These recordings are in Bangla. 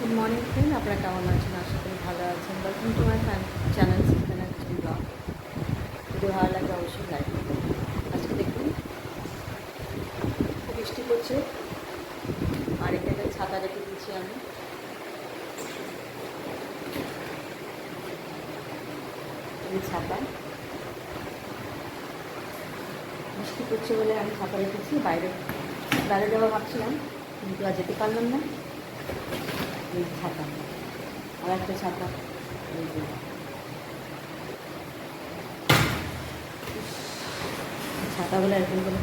গুড মর্নিং ফ্রেন্ড আপনারা কেমন আছেন? আশা করি ভালো আছেন। Welcome to my fan channel সিখানা কিছু ব্লগ যদি ভালো লাগে অবশ্যই লাইক আজকে দেখুন বৃষ্টি পড়ছে আর এখানে ছাতা রেখে দিচ্ছি আমি। এই ছাতা। বৃষ্টি পড়ছে বলে আমি ছাতা রেখেছি। বাইরে বাইরে যাওয়া ভাবছিলাম, কিন্তু আর যেতে পারলাম না। এই ছাতা। আর একটা ছাতা। এই। ছাতাগুলো এরকম করে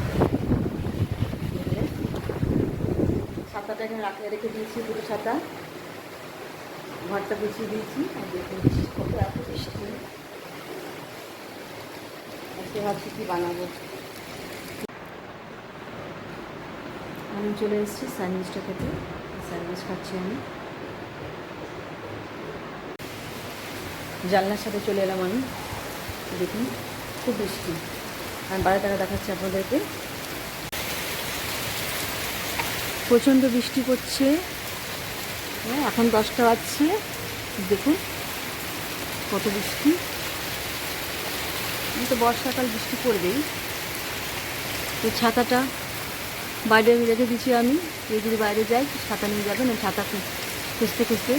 ছাতাটা এখানে রাখে, রেখে দিয়েছি দুটো ছাতা। ঘরটা গুছিয়ে দিয়েছি। আর দেখুন কত এত বৃষ্টি আজকে ভাবছি কী বানাবো। আমি চলে এসেছি স্যান্ডউইচটা খেতে। স্যান্ডউইচ খাচ্ছি আমি। জানলার সাথে চলে এলাম আমি। দেখুন, খুব বৃষ্টি আমি বাইরে টাকা দেখাচ্ছি আপনাদেরকে। প্রচণ্ড বৃষ্টি পড়ছে। হ্যাঁ এখন দশটা বাজছে। দেখুন, কত বৃষ্টি। তো বর্ষাকাল, বৃষ্টি পড়বেই। তো ছাতাটা বাইরে রেখে দিচ্ছি আমি। যদি বাইরে যাই ছাতা নিয়ে যাবেন। ছাতা খুঁজতে খুঁজতে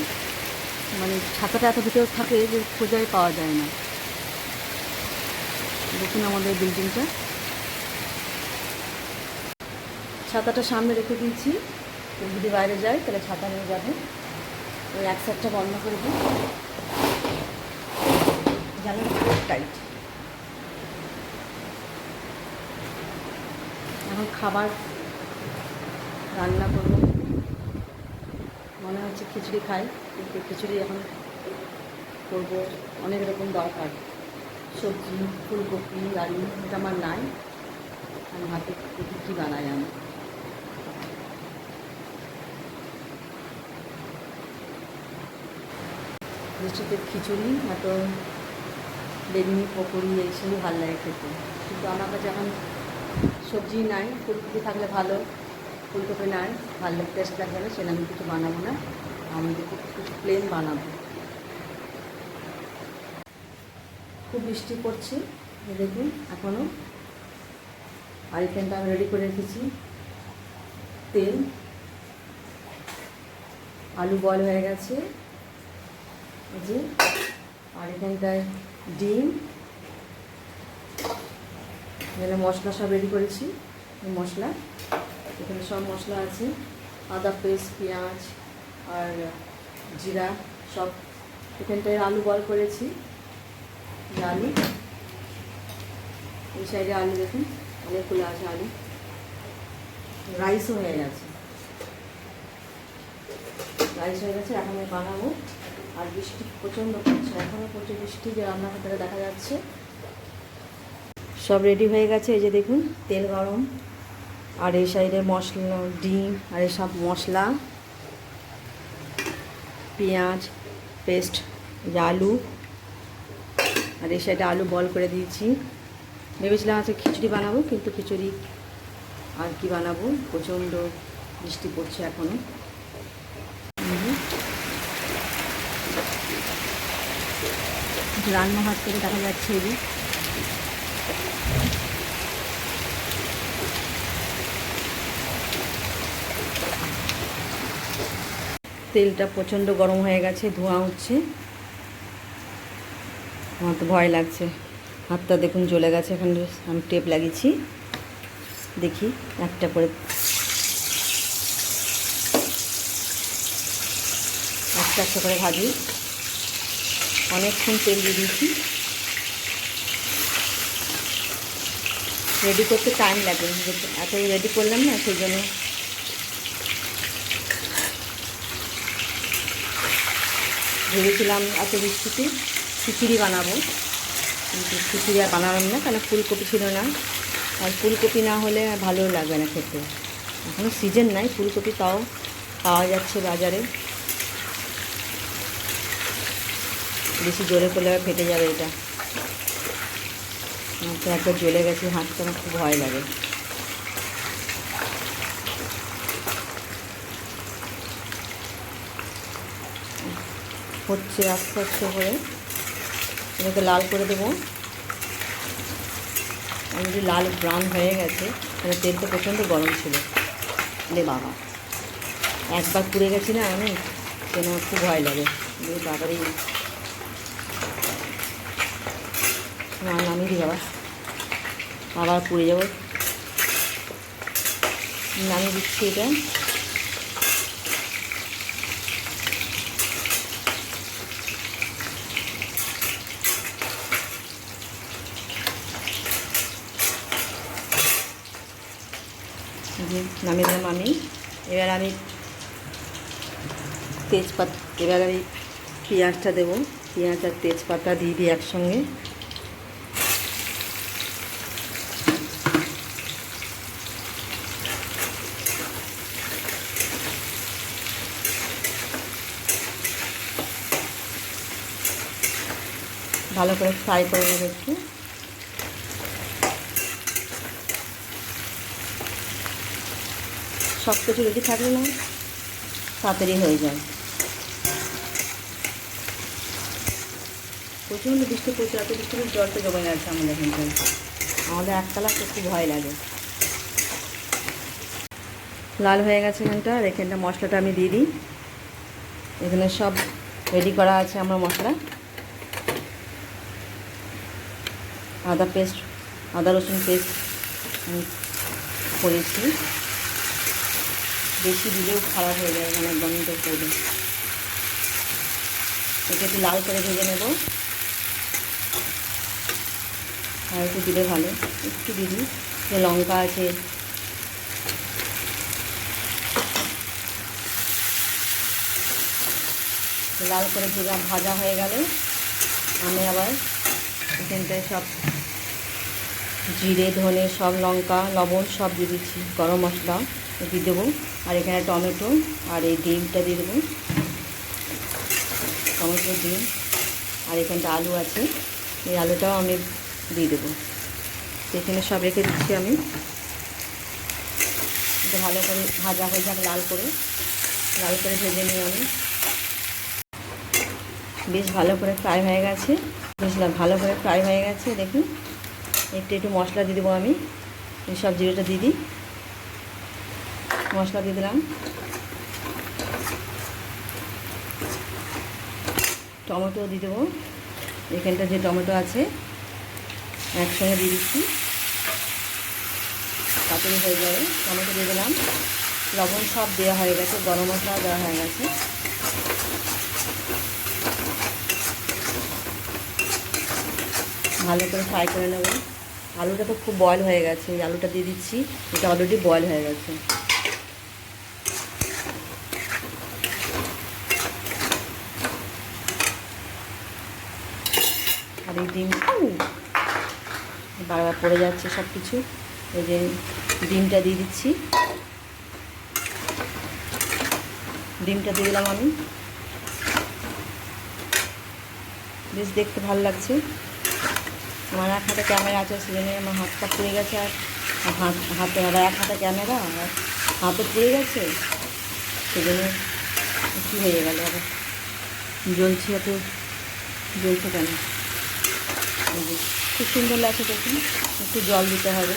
মানে ছাতাটা এত ভিতরে থাকে যে খোঁজাই পাওয়া যায় না। দেখুন আমাদের বিল্ডিংটা ছাতাটা সামনে রেখে দিয়েছি। যদি বাইরে যায়, তাহলে ছাতা নিয়ে যাবে। ওই এক সাইডটা বন্ধ করে দিই। জানেন টাইট এখন খাবার রান্না করব। মনে হচ্ছে খিচুড়ি খাই, কিন্তু খিচুড়ি এখন করব অনেক রকম দরকার। সবজি, ফুলকপি আলু এটা আমার নাই। আমি হাতে কী বানাই আমি। বৃষ্টিতে খিচুড়ি এত বেগুনি, পকোড়ি এইসবই ভালো লাগে খেতে। কিন্তু আমার কাছে এখন সবজি নাই ফুলকপি থাকলে ভালো। ফুলকপি নাই ভালো টেস্ট না, সেটা আমি কিছু বানাবো না। আমি কিছু প্লেন বানাবো। খুব বৃষ্টি পড়ছে দেখুন এখনও আর এখানটা আমি রেডি করে রেখেছি। তেল। আলু বয়েল হয়ে গেছে। যে আর এখানটায় ডিম। এখানে মশলা সব রেডি করেছি মশলা। এখানে সব মশলা আছে। আদা পেস্ট, পেঁয়াজ আর জিরা সব এখানটায় আলু বল করেছি। আলু। এই সাইডে আলু দেখুন, অনেকগুলো আছে আলু। রাইসও হয়ে গেছে। রাইস হয়ে গেছে, এখন আমি বানাবো। আর বৃষ্টি প্রচণ্ড পড়ছে এখনও প্রচুর বৃষ্টি, যে রান্নাঘরটা দেখা যাচ্ছে। সব রেডি হয়ে গেছে, এই যে দেখুন, তেল গরম। আর এই সাইডে মশলা, ডিম, আর এসব মশলা। পেঁয়াজ, পেস্ট আলু। আর এই সাইডে আলু বল করে দিয়েছি। ভেবেছিলাম আজকে খিচুড়ি বানাবো, কিন্তু খিচুড়ি আর কি বানাবো? প্রচণ্ড বৃষ্টি পড়ছে এখনও রান্না হাত থেকে দেখা যাচ্ছে এই তেলটা প্রচণ্ড গরম হয়ে গেছে, ধোঁয়া উঠছে। আমার তো ভয় লাগছে। হাতটা দেখুন জ্বলে গেছে, এখানে আমি টেপ লাগিয়েছি। দেখি, একটা করে। একটা একটা করে ভাজি। অনেকক্ষণ তেল দিয়ে দিয়েছি। রেডি করতে টাইম লাগে। এত রেডি করলাম না, সেই জন্য ভেবেছিলাম এত বৃষ্টিতে খিচুড়ি বানাবো, কিন্তু খিচুড়ি আর বানালাম না, কেন ফুলকপি ছিল না। আর ফুলকপি না হলে ভালো লাগবে না খেতে। এখনও সিজন নাই, ফুলকপি তাও পাওয়া যাচ্ছে বাজারে। বেশি জোরে করলে ফেটে যাবে এটা। একবার জ্বলে গেছে, হাঁটতে আমার খুব ভয় লাগে। হচ্ছে আস্তে আস্তে করে। এটাকে লাল করে দেবো। অলরেডি লাল ব্রাউন হয়ে গেছে মানে তেলটা প্রচণ্ড গরম ছিল। লে বাবা। একবার পুড়ে গেছি না আমি কেন খুব ভয় লাগে। তাড়াতাড়ি না নামিয়ে দিই বাবা? আবার পুড়ে যাব। নামিয়ে দিচ্ছি এটা। যে নামিয়ে দিলাম আমি। এবার আমি তেজপাত, এবার আমি পেঁয়াজটা দেবো। পেঁয়াজ আর তেজপাতা দিয়ে দিই একসঙ্গে। ভালো করে ফ্রাই করে নেব একটু। সব কিছু রেডি থাকলে না, তাড়াতাড়ি হয়ে যায়। প্রচণ্ড বৃষ্টি পড়ছে, এত বৃষ্টি পড়ছে জলটা জমে গেছে আমাদের এখানটায়। আমাদের একতলা তো খুব ভয় লাগে। লাল হয়ে গেছে এখানটা এখানটা মশলাটা আমি দিয়ে দিই। এখানে সব রেডি করা আছে আমার মশলা। আদা পেস্ট, আদা রসুন পেস্ট করেছি। বেশি দিলেও খারাপ হয়ে যায় মানে গন্ধ করবে এটা একটু লাল করে ভেজে নেব। আর একটু দিলে ভালো। একটু দিবি। যে লঙ্কা আছে। লাল করে ভেজা ভাজা হয়ে গেলে আমি আবার এখানটায় সব জিরে, ধনে, সব লঙ্কা, লবণ সব দিয়ে দিচ্ছি, গরম মশলা। দিয়ে দেবো। আর এখানে টমেটো আর এই ডিমটা দিয়ে দেবো। টমেটো, ডিম আর এখানটা আলু আছে। এই আলুটাও আমি দিয়ে দেবো। এখানে সব রেখে দিচ্ছি আমি। ভালো করে ভাজা হয়ে যাক লাল করে। লাল করে ভেজে নিই আমি। বেশ ভালো করে ফ্রাই হয়ে গেছে। বেশ ভালো করে ফ্রাই হয়ে গেছে। দেখুন, একটু একটু মশলা দিয়ে দেবো আমি। সব জিরেটা দিয়ে দিই। মশলা দিয়ে দিলাম। টমেটো দিয়ে দেবো। এখানটা যে টমেটো আছে, একসঙ্গে দিয়ে দিচ্ছি। তাড়াতাড়ি হয়ে যাবে টমেটো দিয়ে দিলাম। লবণ সব দেওয়া হয়ে গেছে, গরম মশলা দেওয়া হয়ে গেছে। ভালো করে ফ্রাই করে নেব। আলুটা তো খুব বয়ল হয়ে গেছে আলুটা দিয়ে দিচ্ছি, এটা অলরেডি বয়ল হয়ে গেছে। আর এই ডিম বারবার পড়ে যাচ্ছে সব কিছু এই যে ডিমটা দিয়ে দিচ্ছি। ডিমটা দিয়ে দিলাম আমি। বেশ দেখতে ভালো লাগছে। আমার এক হাতে ক্যামেরা আছে সেজন্য আমার হাতটা পুড়ে গেছে আর হাত, হাতে এক হাতে ক্যামেরা আর হাতে পুড়ে গেছে। সেজন্য কী হয়ে গেল আবার? জ্বলছে এত, জ্বলছে কেন? খুব সুন্দর লাগছে দেখুন। একটু জল দিতে হবে।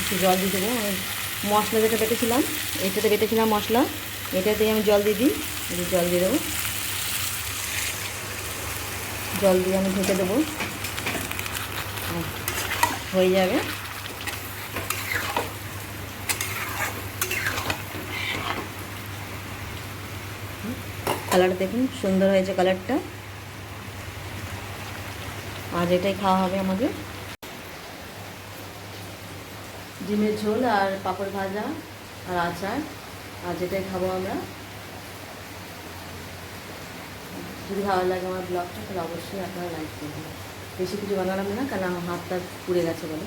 একটু জল দিয়ে দেবো। মশলা যেটা বেটেছিলাম, এটাতে বেটেছিলাম মশলা। এটাতেই আমি জল দিয়ে দিই। একটু জল দিয়ে দেবো। জল দিয়ে আমি ঢেকে দেবো। হয়ে যাবে। কালার দেখুন, সুন্দর হয়েছে কালারটা। আজ এটাই খাওয়া হবে আমাদের। ডিমের ঝোল আর পাঁপড় ভাজা আর আচার। আজ এটাই খাব আমরা। যদি ভালো লাগে আমার ব্লগটা, তাহলে অবশ্যই আপনারা লাইক করবেন। বেশি কিছু বানালাম না, কারণ আমার হাতটা পুড়ে গেছে বলে।